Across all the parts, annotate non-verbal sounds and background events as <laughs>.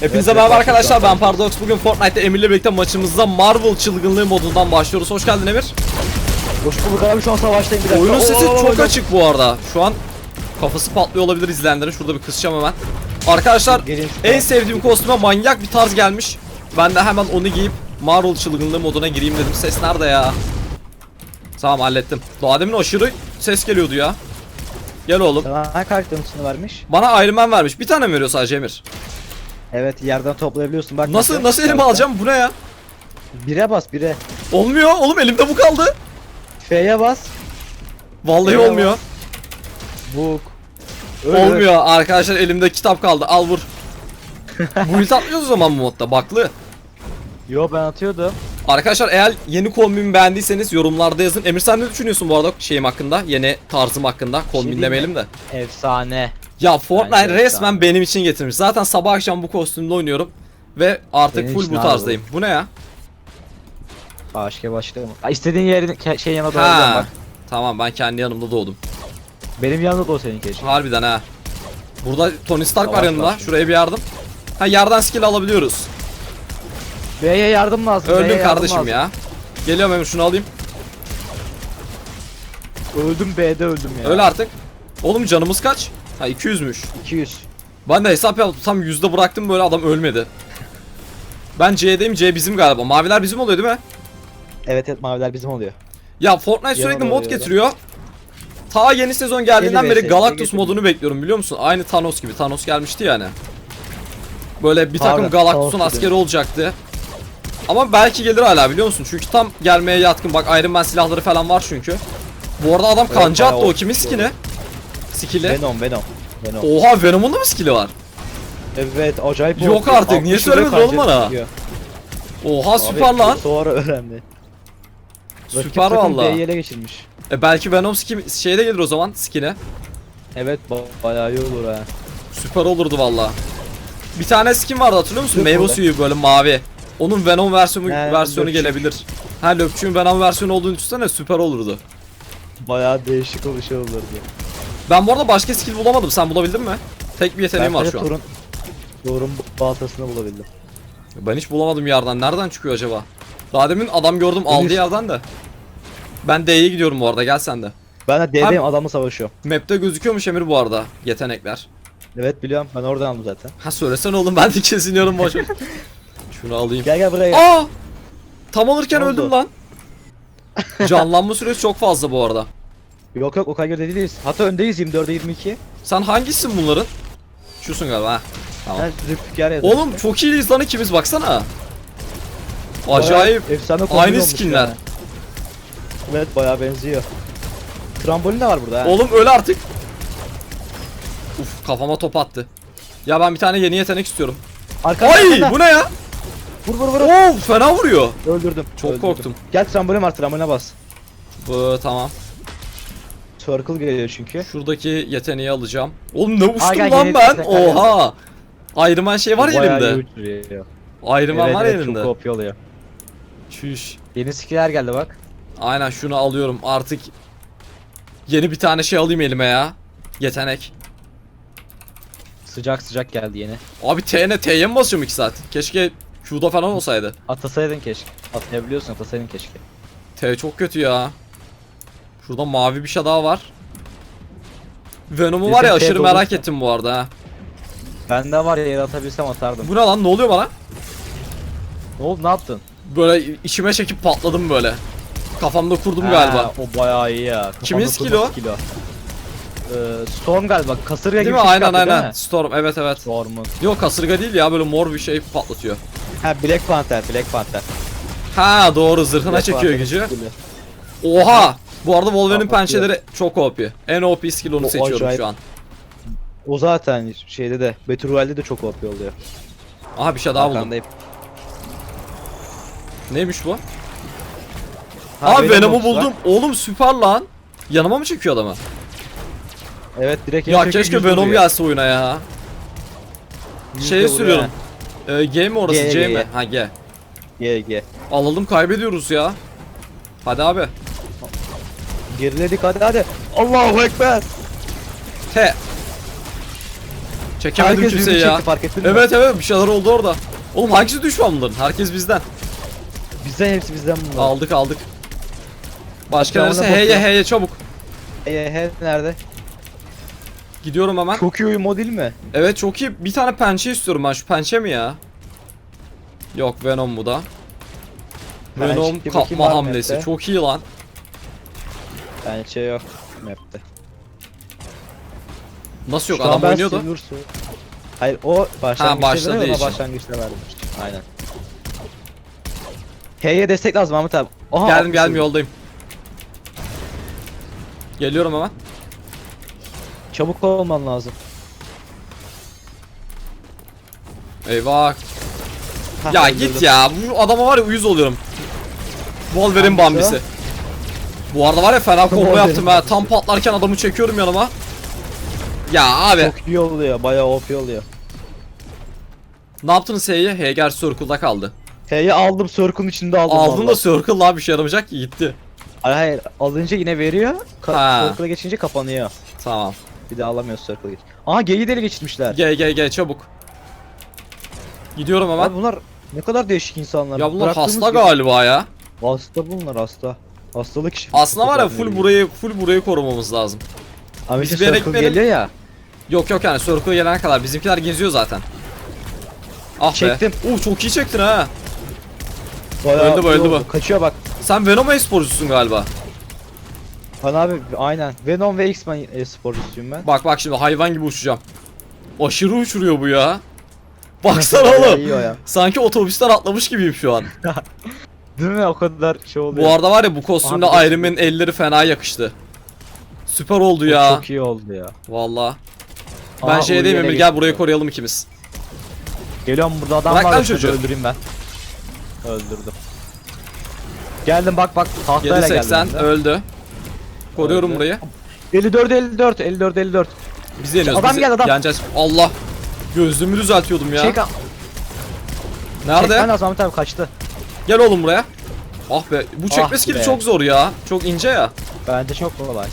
Hepinize Evet, merhaba evet, arkadaşlar ben. Paradox bugün Fortnite'te Emir'le birlikte maçımızda Marvel çılgınlığı modundan başlıyoruz. Hoş geldin Emir. Hoş bulduk abi şu an savaştayım bir dakika. Oyunun sesi oo, oo, çok oo. açık bu arada. Şu an kafası patlıyor olabilir izleyenlerin. Şurada bir kısacağım hemen. Arkadaşlar en sevdiğim kostüme manyak bir tarz gelmiş. Ben de hemen onu giyip Marvel çılgınlığı moduna gireyim dedim. Ses nerede ya? Tamam hallettim. Daha demin aşırı ses geliyordu ya. Gel oğlum. Sana karakterin vermiş? Bana Iron Man vermiş. Bir tane mi veriyor sadece Emir? Evet yerden toplayabiliyorsun bak. Nasıl mesela. nasıl elime alacağım? Bu ne ya? Bire bas bire. Olmuyor oğlum elimde bu kaldı. F'ye bas. Vallahi Eyvallah. olmuyor. Buk. Olmuyor arkadaşlar elimde kitap kaldı al vur. <laughs> Bu ilk atlıyoruz o zaman bu modda baklı. Yo ben atıyordum. Arkadaşlar eğer yeni kombimi beğendiyseniz yorumlarda yazın. Emir sen ne düşünüyorsun bu arada şeyim hakkında? Yeni tarzım hakkında. Kombin diyeyim demeyelim de. Efsane. Ya Fortnite Bence resmen efsane. benim için getirmiş. Zaten sabah akşam bu kostümde oynuyorum. Ve artık Benim full bu tarzdayım. Bu ne ya? Başka başka mı? İstediğin yerin şey yanına doğru bak. Tamam ben kendi yanımda doğdum. Benim yanımda da o senin keşke. Harbiden ha. Burada Tony Stark var Savaş var. Şuraya bir yardım. Ha yerden skill alabiliyoruz. B'ye yardım lazım. B'ye Öldüm yardım kardeşim lazım. ya. Geliyorum Emir şunu alayım. Öldüm B'de öldüm ya. Öyle artık. Oğlum canımız kaç? Ha 200'müş. 200. Ben de hesap yaptım tam yüzde bıraktım böyle adam ölmedi. Ben C'deyim C bizim galiba. Maviler bizim oluyor değil mi? Evet evet maviler bizim oluyor. Ya Fortnite Yana sürekli mod da. getiriyor. Ta yeni sezon geldiğinden Yeni beri VS Galactus modunu bekliyorum biliyor musun? Aynı Thanos gibi. Thanos gelmişti yani. Böyle bir takım Pardon, Galactus'un Thanos askeri olacaktı. Ama belki gelir hala biliyor musun? Çünkü tam gelmeye yatkın. Bak Iron Man silahları falan var çünkü. Bu arada adam Evet, kanca attı o kimin skill'i? Skill'i. Venom Venom. Venom. Oha Venom'un da mı skill'i var? Evet acayip Yok oldu. artık, niye 60 lira söylemedin oğlum bana? Oha Abi, süper lan. Sonra öğrendi. Rakip Süper valla. Ele geçirmiş. E belki Venom skin şeyde gelir o zaman skin'e. Evet ba- bayağı iyi olur ha. Süper olurdu valla. Bir tane skin vardı hatırlıyor musun? Meyve suyu böyle mavi. Onun Venom versiyonu He, versiyonu löpçük. gelebilir. Ha Löpçük'ün Venom versiyonu olduğunu düşünsene süper olurdu. Bayağı değişik bir şey olurdu. Ben bu arada başka skill bulamadım. Sen bulabildin mi? Tek bir yeteneğim var sadece şu an. Thor'un Thor'un baltasını bulabildim. Ben hiç bulamadım yerden. Nereden çıkıyor acaba? Daha demin adam gördüm aldığı Henüz- yerden de. Ben D'ye gidiyorum bu arada gel sen de. Ben de D'deyim adamla savaşıyorum. Map'te gözüküyormuş Emir bu arada yetenekler. Evet biliyorum ben oradan aldım zaten. Ha söylesene oğlum ben de kesiniyorum boş. <laughs> Şunu alayım. Gel gel buraya. Aa! Tam alırken Ne öldüm lan. <laughs> Canlanma süresi çok fazla bu arada. Yok yok o kadar göre değiliz. Hatta öndeyiz 24'e 22. Sen hangisisin bunların? Şusun galiba ha. Tamam. Ben Zülfikar yazdım. Oğlum çok iyiyiz lan ikimiz baksana. Acayip. Bayağı efsane kombin Aynı olmuş skinler. ya. Evet bayağı benziyor. Trambolin de var burada ha. Oğlum öyle artık. Uf kafama top attı. Ya ben bir tane yeni yetenek istiyorum. Arkanda, Ay arkanda. bu ne ya? Vur vur vur. Oo fena vuruyor. Öldürdüm. Çok öldürdüm. korktum. Gel trambolin var tramboline bas. Bu tamam. Circle geliyor çünkü. Şuradaki yeteneği alacağım. Oğlum ne uçtum lan ben? Oha. Iron Man şey var elimde. Iron Man Evet, var evet, elimde. Çok OP oluyor. Çüş. Yeni skiller geldi bak. Aynen şunu alıyorum artık. Yeni bir tane şey alayım elime ya. Yetenek. Sıcak sıcak geldi yeni. Abi T'ne T'ye mi basıyorum 2 saat? Keşke Q'da falan olsaydı. Atasaydın keşke. Atlayabiliyorsun atasaydın keşke. T çok kötü ya. Şurada mavi bir şey daha var. Venom'u var ya aşırı doluysa. merak ettim bu arada ha. Bende var ya yere atabilsem atardım. Bu ne lan ne oluyor bana? Ne oldu ne yaptın? Böyle içime çekip patladım böyle. Kafamda kurdum Ha, galiba. O bayağı iyi ya. Kafamda Kimin kurma skill'i o? skill'i o. Ee, Storm galiba kasırga Değil gibi mi? şey Aynen aynen. Storm evet evet. Storm'un. Yok kasırga değil ya böyle mor bir şey patlatıyor. Ha Black Panther, Black Panther. Ha doğru zırhına Black çekiyor Panther'ın gücü. skill'i. Oha! Bu arada Wolverine'in pençeleri çok OP. En OP skill onu O seçiyorum acayip. şu an. O zaten şeyde de Battle de çok OP oluyor. Aha bir şey daha buldum. Arkandayım. Neymiş bu? Ha, Venom Venom'u var. buldum. Oğlum süper lan. Yanıma mı çekiyor adamı? Evet direkt Ya keşke yüz Venom vuruyor. gelse oyuna ya. Yüz Şeye vuruyor sürüyorum. Ee, G mi orası G, C G, mi? G. Ha G. G G. Alalım kaybediyoruz ya. Hadi abi. Geriledik hadi hadi. Allahu Ekber. T. Çekemedim Herkes kimseyi ya. çekti, fark ettin mi? Evet evet bir şeyler oldu orada. Oğlum hangisi düşman bunların? Herkes bizden. Bizden hepsi bizden bunlar. Aldık aldık. Başka neresi? Heye heye çabuk. Ee, he, nerede? Gidiyorum hemen. Çok iyi uyum o değil mi? Evet çok iyi. Bir tane pençe istiyorum ben. Şu pençe mi ya? Yok Venom bu da. Pençe, Venom bakayım kapma var hamlesi. map'te? Çok iyi lan. Şey yok map'te. Nasıl yok Şu an adam ben oynuyordu. Silver Sword- Hayır o başlangıçta başladığı başladı için. başlangıçta vermiş. Aynen. H'ye destek lazım Ahmet abi. Aha, Geldim geldim yoldayım. Geliyorum hemen. Çabuk olman lazım. Eyvah. Hah, Ya öldürdüm. git ya. Bu adama var ya uyuz oluyorum. Wolverine bambisi. Bu arada var ya fena combo yaptım ha. Tam patlarken adamı çekiyorum yanıma. Ya abi. Çok iyi oluyor. Bayağı OP oluyor. Ne yaptınız H'ye? Heger Circle'da kaldı. H'yi aldım Circle'ın içinde aldım. Aldın da. Circle lan bir şey yaramayacak ki gitti. Hayır hayır alınca yine veriyor. Ka Ha. Circle'a geçince kapanıyor. Tamam. Bir daha alamıyoruz Circle'a geç. Aha G'yi deli geçirmişler. Gel gel gel çabuk. Gidiyorum hemen. Abi bunlar ne kadar değişik insanlar. Ya bunlar Bıraktığımız hasta gibi- galiba ya. Hasta bunlar hasta. Hastalık işi. Aslında var ya full burayı full burayı korumamız lazım. Abi biz işte bir Circle gitmeyelim. geliyor ya. Yok yok yani Circle'a gelene kadar bizimkiler geziyor zaten. Ah Çektim. be. Uh çok iyi çektin ha. Bayağı Öldü bu, öldü bu. Kaçıyor bak. Sen Venom e-sporcusun galiba. Hani abi aynen. Venom ve X-Men e, sporcusuyum ben. Bak bak şimdi hayvan gibi uçacağım. Aşırı uçuruyor bu ya. <laughs> Baksana oğlum. iyi o ya. Sanki otobüsten atlamış gibiyim şu an. <laughs> Değil mi? O kadar şey oluyor. Bu arada var ya bu kostümle Abi, Iron Man'in elleri fena yakıştı. Süper oldu O ya. Çok iyi oldu ya. Valla. Ben şey diyeyim yine Emir gel burayı koruyalım ikimiz. Geliyorum burada adam Bırak var. lan çocuğu. Öldüreyim ben. Öldürdüm. Geldim bak bak tahtayla 780 geldim. öldü. Koruyorum burayı. 54 54 54 54. Biz yeniyoruz. Adam biz geldi, adam. Yeneceğiz. Allah. Gözlüğümü düzeltiyordum ya. Çek Nerede? Çekmen lazım Ahmet abi kaçtı. Gel oğlum buraya. Ah be. Bu çekme Ah be. çok zor ya. Çok ince ya. Bence çok kolay.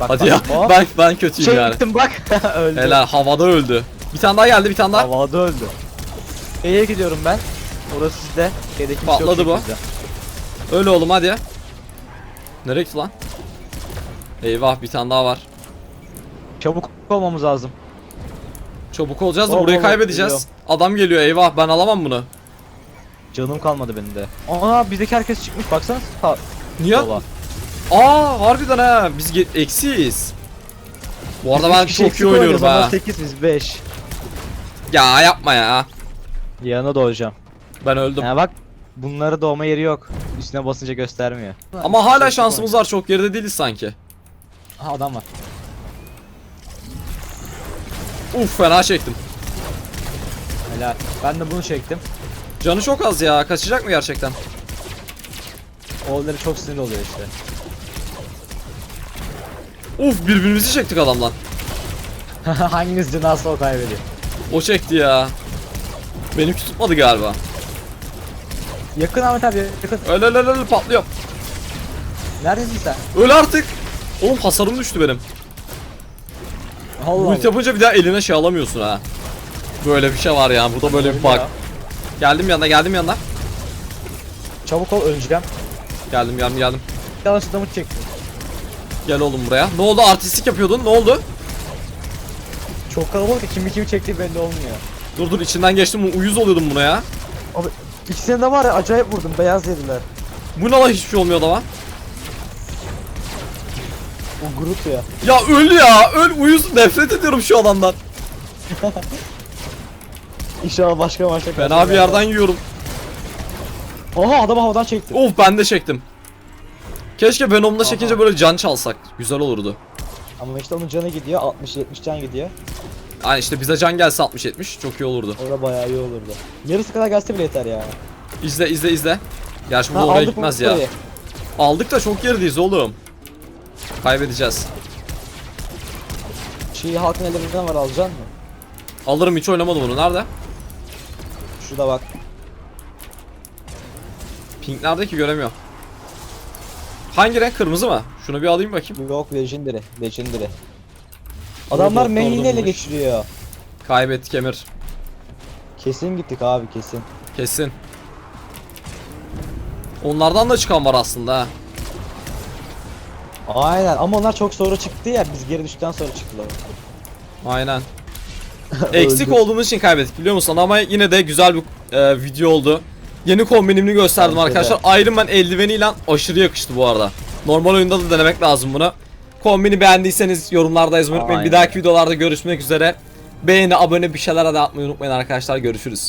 Bak, Hadi bak. ya. Hop. Ben ben kötüyüm yani. Çektim bak. <laughs> Öldü. Helal havada öldü. Bir tane daha geldi bir tane daha. Havada öldü. E'ye gidiyorum ben. Orası sizde. Şeyde kimse yok Patladı bu. Öyle oğlum hadi. Nereye gitti lan? Eyvah bir tane daha var. Çabuk olmamız lazım. Çabuk olacağız da burayı kaybedeceğiz. geliyorum. Adam geliyor eyvah ben alamam bunu. Canım kalmadı benim de. Aa bizdeki herkes çıkmış baksana. Ha, Niye? sola. Aa harbiden ha biz ge- eksiyiz. Bu arada Biz ben çok iyi oynuyorum ha. 8 biz 5. Ya yapma ya. Yanına doğacağım. Ben öldüm. Ha bak bunları doğma yeri yok. Üstüne basınca göstermiyor. Ama hala şansımız var çok geride değiliz sanki. Aha adam var. Uf fena çektim. Helal. Ben de bunu çektim. Canı çok az ya kaçacak mı gerçekten? Oğulları çok sinir oluyor işte. Uf birbirimizi çektik adamdan. <laughs> Hanginiz asla o kaybediyor. O çekti ya. Benimki tutmadı galiba. Yakın Ahmet abi yakın. Öl öl öl öl patlıyor. Neredesin sen? Öl artık. Oğlum hasarım düştü benim. Allah Ulti yapınca bir daha eline şey alamıyorsun ha. Böyle bir şey var ya burada böyle bir bug. Ya. Geldim yanına geldim yanına. Çabuk ol öleceğim. Geldim geldim geldim. Yanlışlıkla mı çektim? Gel oğlum buraya. Ne oldu artistik yapıyordun ne oldu? Çok kalabalık ki kimi kimi çektiği belli olmuyor. Dur dur içinden geçtim uyuz oluyordum buna ya. Abi ikisine de var ya acayip vurdum beyaz yediler. Bu ne lan hiçbir şey olmuyor adama. Groot ya. Ya öl ya öl uyuz nefret ediyorum şu adamdan. <laughs> İnşallah başka maçta Fena bir yerden yiyorum. Oha adam havadan çekti. Of ben de çektim. Keşke Venom'la Aha. çekince böyle can çalsak. Güzel olurdu. Ama işte onun canı gidiyor 60-70 can gidiyor. Yani işte bize can gelse 60-70 çok iyi olurdu. Orada bayağı iyi olurdu. Yarısı kadar gelse bile yeter ya. İzle izle izle. Gerçi bu Ha, oraya gitmez ya. parayı. Aldık da çok gerideyiz oğlum. Kaybedeceğiz. Şeyi halkın ellerinden var alacaksın mı? Alırım hiç oynamadım bunu. Nerede? Şurada bak. Pink nerede ki göremiyorum. Hangi renk? Kırmızı mı? Şunu bir alayım bakayım. Yok Legendary. Legendary. Adamlar Robotlar main'i ele durmuş. geçiriyor. Kaybettik Emir. Kesin gittik abi kesin. Kesin. Onlardan da çıkan var aslında ha. Aynen ama onlar çok sonra çıktı ya biz geri düştükten sonra çıktılar. Aynen. <laughs> Eksik olduğumuz için kaybettik biliyor musun? Ama yine de güzel bir e, video oldu. Yeni kombinimini gösterdim Bence de. arkadaşlar. Iron Man eldiveniyle aşırı yakıştı bu arada. Normal oyunda da denemek lazım bunu. Kombini beğendiyseniz yorumlarda yazmayı unutmayın. Bir Aynen. dahaki videolarda görüşmek üzere. Beğeni, abone bir şeyler de atmayı unutmayın arkadaşlar. Görüşürüz.